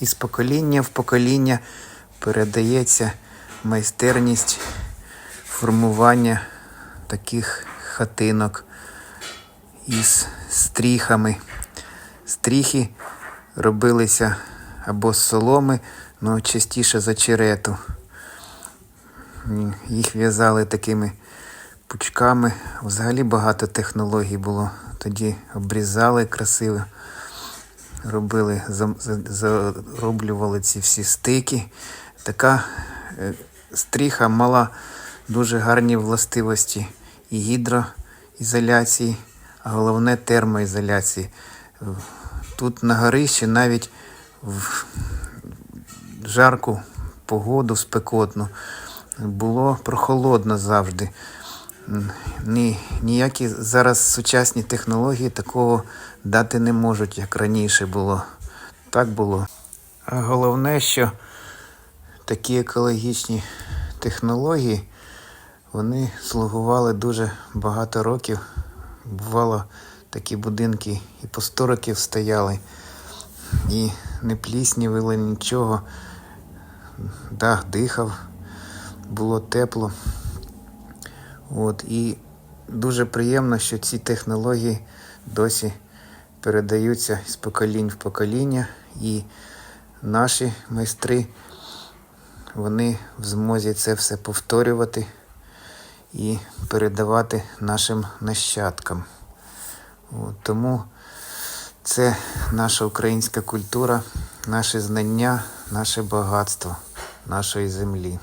із покоління в покоління передається майстерність формування таких хатинок із стріхами. Стріхи робилися або з соломи, але частіше з очерету. Їх в'язали такими пучками. Взагалі багато технологій було. Тоді обрізали красиво, робили, зароблювали ці всі стики. Така е, стріха мала дуже гарні властивості і гідроізоляції, а головне термоізоляції. Тут на горищі навіть в жарку погоду спекотну було прохолодно завжди. Ні, ніякі зараз сучасні технології такого дати не можуть, як раніше було. Так було. А головне, що такі екологічні технології вони слугували дуже багато років. Бувало, такі будинки і по 100 років стояли, і не пліснівили нічого. Дах дихав, було тепло. От, і дуже приємно, що ці технології досі передаються з поколінь в покоління, і наші майстри вони в змозі це все повторювати і передавати нашим нащадкам. От, тому це наша українська культура, наше знання, наше багатство нашої землі.